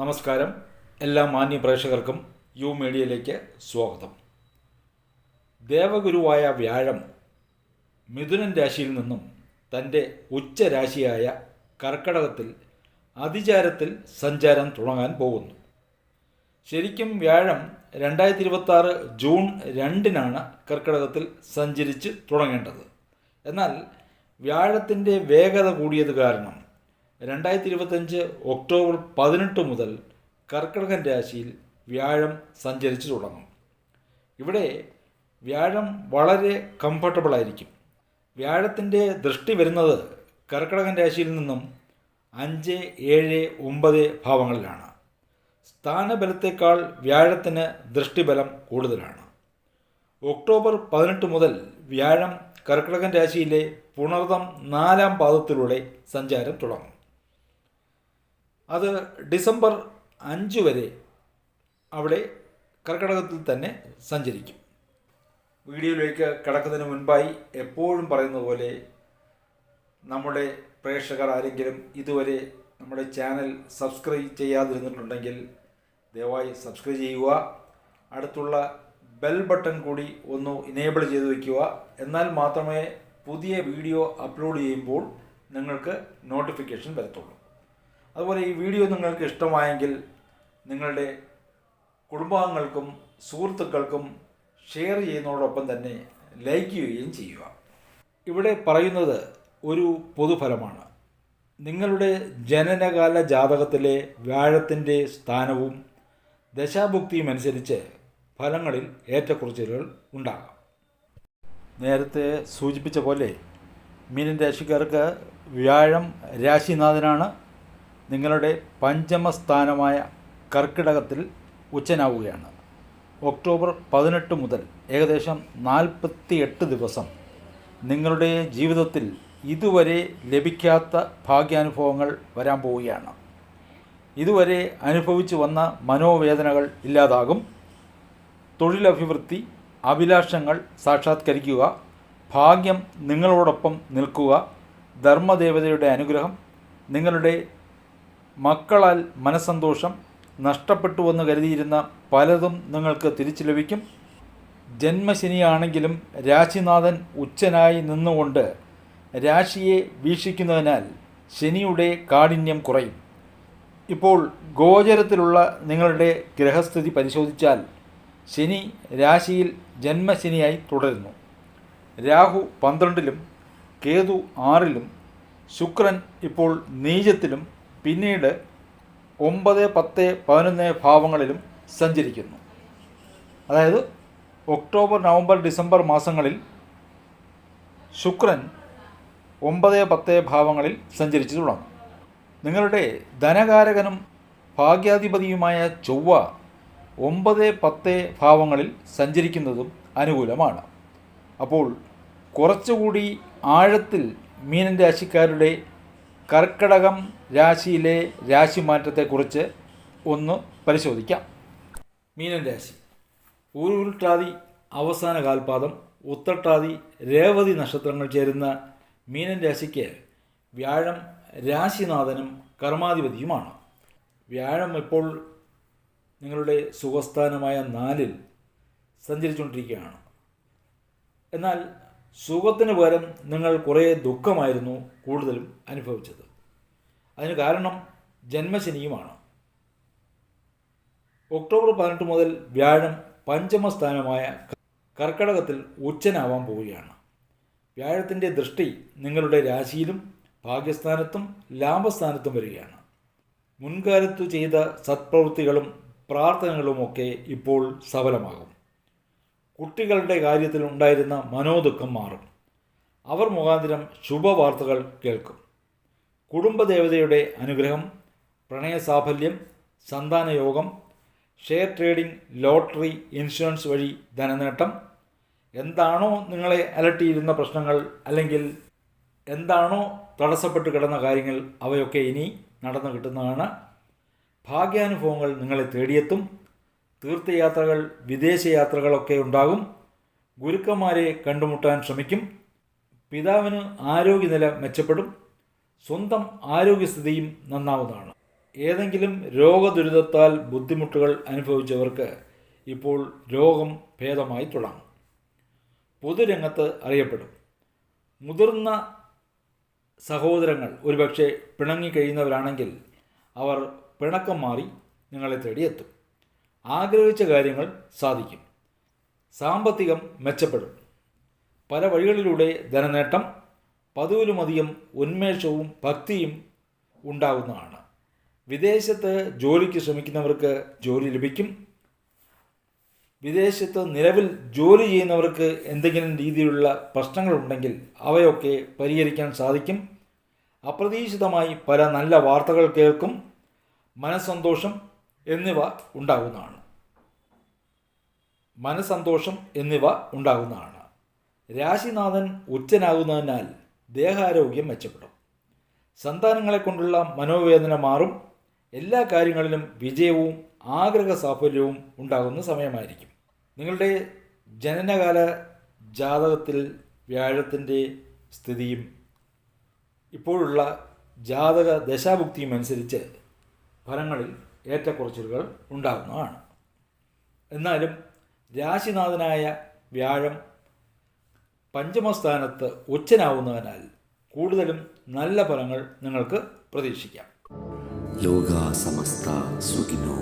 നമസ്കാരം. എല്ലാ മാന്യ പ്രേക്ഷകർക്കും യു മീഡിയയിലേക്ക് സ്വാഗതം. ദേവഗുരുവായ വ്യാഴം മിഥുനൻ രാശിയിൽ നിന്നും തന്റെ ഉച്ചരാശിയായ കർക്കടകത്തിൽ അതിചാരത്തിൽ സഞ്ചാരം തുടങ്ങാൻ പോകുന്നു. ശരിക്കും വ്യാഴം രണ്ടായിരത്തി ഇരുപത്തി ജൂൺ രണ്ടിനാണ് കർക്കിടകത്തിൽ സഞ്ചരിച്ച് തുടങ്ങേണ്ടത്. എന്നാൽ വ്യാഴത്തിന്റെ വേഗത കൂടിയത് കാരണം രണ്ടായിരത്തി ഇരുപത്തഞ്ച് ഒക്ടോബർ പതിനെട്ട് മുതൽ കർക്കിടകൻ രാശിയിൽ വ്യാഴം സഞ്ചരിച്ചു തുടങ്ങും. ഇവിടെ വ്യാഴം വളരെ കംഫർട്ടബിൾ ആയിരിക്കും. വ്യാഴത്തിന്റെ ദൃഷ്ടി വരുന്നത് കർക്കിടകൻ രാശിയിൽ നിന്നും അഞ്ച് ഏഴ് ഒമ്പത് ഭാവങ്ങളിലാണ്. സ്ഥാനബലത്തേക്കാൾ വ്യാഴത്തിന് ദൃഷ്ടിബലം കൂടുതലാണ്. ഒക്ടോബർ പതിനെട്ട് മുതൽ വ്യാഴം കർക്കിടകൻ രാശിയിലെ പുണർതം നാലാം പാദത്തിലൂടെ സഞ്ചാരം തുടങ്ങും. അത് ഡിസംബർ അഞ്ച് വരെ അവിടെ കർക്കിടകത്തിൽ തന്നെ സഞ്ചരിക്കും. വീഡിയോയിലേക്ക് കടക്കുന്നതിന് മുൻപായി എപ്പോഴും പറയുന്ന പോലെ നമ്മുടെ പ്രേക്ഷകർ ആരെങ്കിലും ഇതുവരെ നമ്മുടെ ചാനൽ സബ്സ്ക്രൈബ് ചെയ്യാതിരുന്നിട്ടുണ്ടെങ്കിൽ ദയവായി സബ്സ്ക്രൈബ് ചെയ്യുക. അടുത്തുള്ള ബെൽ ബട്ടൺ കൂടി ഒന്ന് ഇനേബിൾ ചെയ്ത് വയ്ക്കുക എന്നാൽ മാത്രമേ പുതിയ വീഡിയോ അപ്ലോഡ് ചെയ്യുമ്പോൾ നിങ്ങൾക്ക് നോട്ടിഫിക്കേഷൻ വരത്തുള്ളൂ. അതുപോലെ ഈ വീഡിയോ നിങ്ങൾക്ക് ഇഷ്ടമായെങ്കിൽ നിങ്ങളുടെ കുടുംബാംഗങ്ങൾക്കും സുഹൃത്തുക്കൾക്കും ഷെയർ ചെയ്യുന്നതോടൊപ്പം തന്നെ ലൈക്ക് ചെയ്യുകയും ചെയ്യുക. ഇവിടെ പറയുന്നത് ഒരു പൊതുഫലമാണ്. നിങ്ങളുടെ ജനനകാല ജാതകത്തിലെ വ്യാഴത്തിന്റെ സ്ഥാനവും ദശാഭുക്തിയും അനുസരിച്ച് ഫലങ്ങളിൽ ഏറ്റക്കുറച്ചിലുകൾ ഉണ്ടാകാം. നേരത്തെ സൂചിപ്പിച്ച പോലെ മീനൻ രാശിക്കാർക്ക് വ്യാഴം രാശിനാഥനാണ്. നിങ്ങളുടെ പഞ്ചമസ്ഥാനമായ കർക്കിടകത്തിൽ ഉച്ചനാവുകയാണ്. ഒക്ടോബർ പതിനെട്ട് മുതൽ ഏകദേശം നാൽപ്പത്തി എട്ട് ദിവസം നിങ്ങളുടെ ജീവിതത്തിൽ ഇതുവരെ ലഭിക്കാത്ത ഭാഗ്യാനുഭവങ്ങൾ വരാൻ പോവുകയാണ്. ഇതുവരെ അനുഭവിച്ചു വന്ന മനോവേദനകൾ ഇല്ലാതാകും. തൊഴിലഭിവൃദ്ധി അഭിലാഷങ്ങൾ സാക്ഷാത്കരിക്കുക ഭാഗ്യം നിങ്ങളോടൊപ്പം നിൽക്കുക ധർമ്മദേവതയുടെ അനുഗ്രഹം നിങ്ങളുടെ മക്കളാൽ മനസ്സന്തോഷം നഷ്ടപ്പെട്ടുവെന്ന് കരുതിയിരുന്ന പലതും നിങ്ങൾക്ക് തിരിച്ചു ലഭിക്കും. ജന്മശനിയാണെങ്കിലും രാശിനാഥൻ ഉച്ചനായി നിന്നുകൊണ്ട് രാശിയെ വീക്ഷിക്കുന്നതിനാൽ ശനിയുടെ കാഠിന്യം കുറയും. ഇപ്പോൾ ഗോചരത്തിലുള്ള നിങ്ങളുടെ ഗ്രഹസ്ഥിതി പരിശോധിച്ചാൽ ശനി രാശിയിൽ ജന്മശനിയായി തുടരുന്നു. രാഹു പന്ത്രണ്ടിലും കേതു ആറിലും ശുക്രൻ ഇപ്പോൾ നീചത്തിലും പിന്നീട് ഒമ്പത് പത്ത് പതിനൊന്ന് ഭാവങ്ങളിലും സഞ്ചരിക്കുന്നു. അതായത് ഒക്ടോബർ നവംബർ ഡിസംബർ മാസങ്ങളിൽ ശുക്രൻ ഒമ്പത് പത്ത് ഭാവങ്ങളിൽ സഞ്ചരിച്ചു തുടങ്ങും. നിങ്ങളുടെ ധനകാരകനും ഭാഗ്യാധിപതിയുമായ ചൊവ്വ ഒമ്പത് പത്ത് ഭാവങ്ങളിൽ സഞ്ചരിക്കുന്നതും അനുകൂലമാണ്. അപ്പോൾ കുറച്ചുകൂടി ആഴത്തിൽ മീനൻ രാശിക്കാരുടെ കർക്കടകം രാശിയിലെ രാശിമാറ്റത്തെക്കുറിച്ച് ഒന്ന് പരിശോധിക്കാം. മീനൻ രാശി. ഉരുൾട്ടാതി അവസാന കാൽപാദം ഉത്തട്ടാതി രേവതി നക്ഷത്രങ്ങൾ ചേരുന്ന മീനൻ രാശിക്ക് വ്യാഴം രാശിനാഥനും കർമാധിപതിയുമാണ്. വ്യാഴം ഇപ്പോൾ നിങ്ങളുടെ സുഖസ്ഥാനമായ നാലിൽ സഞ്ചരിച്ചുകൊണ്ടിരിക്കുകയാണ്. എന്നാൽ സുഖത്തിന് പകരം നിങ്ങൾ കുറേ ദുഃഖമായിരുന്നു കൂടുതലും അനുഭവിച്ചത്. അതിന് കാരണം ജന്മശനിയുമാണ്. ഒക്ടോബർ പതിനെട്ട് മുതൽ വ്യാഴം പഞ്ചമസ്ഥാനമായ കർക്കടകത്തിൽ ഉച്ചനാവാൻ പോവുകയാണ്. വ്യാഴത്തിന്റെ ദൃഷ്ടി നിങ്ങളുടെ രാശിയിലും ഭാഗ്യസ്ഥാനത്തും ലാഭസ്ഥാനത്തും വരികയാണ്. മുൻകാലത്തു ചെയ്ത സത്പ്രവൃത്തികളും പ്രാർത്ഥനകളുമൊക്കെ ഇപ്പോൾ സഫലമാകും. കുട്ടികളുടെ കാര്യത്തിൽ ഉണ്ടായിരുന്ന മനോദുഃഖം മാറും. അവർ മുഖാന്തരം ശുഭവാർത്തകൾ കേൾക്കും. കുടുംബദേവതയുടെ അനുഗ്രഹം പ്രണയസാഫല്യം സന്താനയോഗം ഷെയർ ട്രേഡിംഗ് ലോട്ടറി ഇൻഷുറൻസ് വഴി ധനനേട്ടം എന്താണോ നിങ്ങളെ അലട്ടിയിരുന്ന പ്രശ്നങ്ങൾ അല്ലെങ്കിൽ എന്താണോ തടസ്സപ്പെട്ട് കിടന്ന കാര്യങ്ങൾ അവയൊക്കെ ഇനി നടന്നു കിട്ടുന്നതാണ്. ഭാഗ്യാനുഭവങ്ങൾ നിങ്ങളെ തേടിയെത്തും. തീർത്ഥയാത്രകൾ വിദേശയാത്രകളൊക്കെ ഉണ്ടാകും. ഗുരുക്കന്മാരെ കണ്ടുമുട്ടാൻ ശ്രമിക്കും. പിതാവിന് ആരോഗ്യനില മെച്ചപ്പെടും. സ്വന്തം ആരോഗ്യസ്ഥിതിയും നന്നാവുന്നതാണ്. ഏതെങ്കിലും രോഗദുരിതത്താൽ ബുദ്ധിമുട്ടുകൾ അനുഭവിച്ചവർക്ക് ഇപ്പോൾ രോഗം ഭേദമായി തുടങ്ങും. പൊതുരംഗത്ത് അറിയപ്പെടും. മുതിർന്ന സഹോദരങ്ങൾ ഒരുപക്ഷെ പിണങ്ങിക്കഴിയുന്നവരാണെങ്കിൽ അവർ പിണക്കം മാറി നിങ്ങളെ തേടിയെത്തും. ആഗ്രഹിച്ച കാര്യങ്ങൾ സാധിക്കും. സാമ്പത്തികം മെച്ചപ്പെടും. പല വഴികളിലൂടെ ധനനേട്ടം പതിവിലുമധികം ഉന്മേഷവും ഭക്തിയും ഉണ്ടാകുന്നതാണ് വിദേശത്ത് ജോലിക്ക് ശ്രമിക്കുന്നവർക്ക് ജോലി ലഭിക്കും. വിദേശത്ത് നിലവിൽ ജോലി ചെയ്യുന്നവർക്ക് എന്തെങ്കിലും രീതിയിലുള്ള പ്രശ്നങ്ങളുണ്ടെങ്കിൽ അവയൊക്കെ പരിഹരിക്കാൻ സാധിക്കും. അപ്രതീക്ഷിതമായി പല നല്ല വാർത്തകൾ കേൾക്കും മനസ്സന്തോഷം എന്നിവ ഉണ്ടാകുന്നതാണ് മനസ്സന്തോഷം എന്നിവ ഉണ്ടാകുന്നതാണ്. രാശിനാഥൻ ഉച്ചനാകുന്നതിനാൽ ദേഹാരോഗ്യം മെച്ചപ്പെടും. സന്താനങ്ങളെ കൊണ്ടുള്ള മനോവേദന മാറും. എല്ലാ കാര്യങ്ങളിലും വിജയവും ആഗ്രഹ സാഫല്യവും ഉണ്ടാകുന്ന സമയമായിരിക്കും. നിങ്ങളുടെ ജനനകാല ജാതകത്തിൽ വ്യാഴത്തിന്റെ സ്ഥിതിയും ഇപ്പോഴുള്ള ജാതക ദശാഭുക്തിയും അനുസരിച്ച് ഫലങ്ങളിൽ ഏറ്റക്കുറച്ചിലുകൾ ഉണ്ടാകുന്നതാണ്. എന്നാലും രാശിനാഥനായ വ്യാഴം പഞ്ചമസ്ഥാനത്ത് ഉച്ചനാവുന്നതിനാൽ കൂടുതലും നല്ല ഫലങ്ങൾ നിങ്ങൾക്ക് പ്രതീക്ഷിക്കാം. ലോകാസമസ്ത സുഖിനോ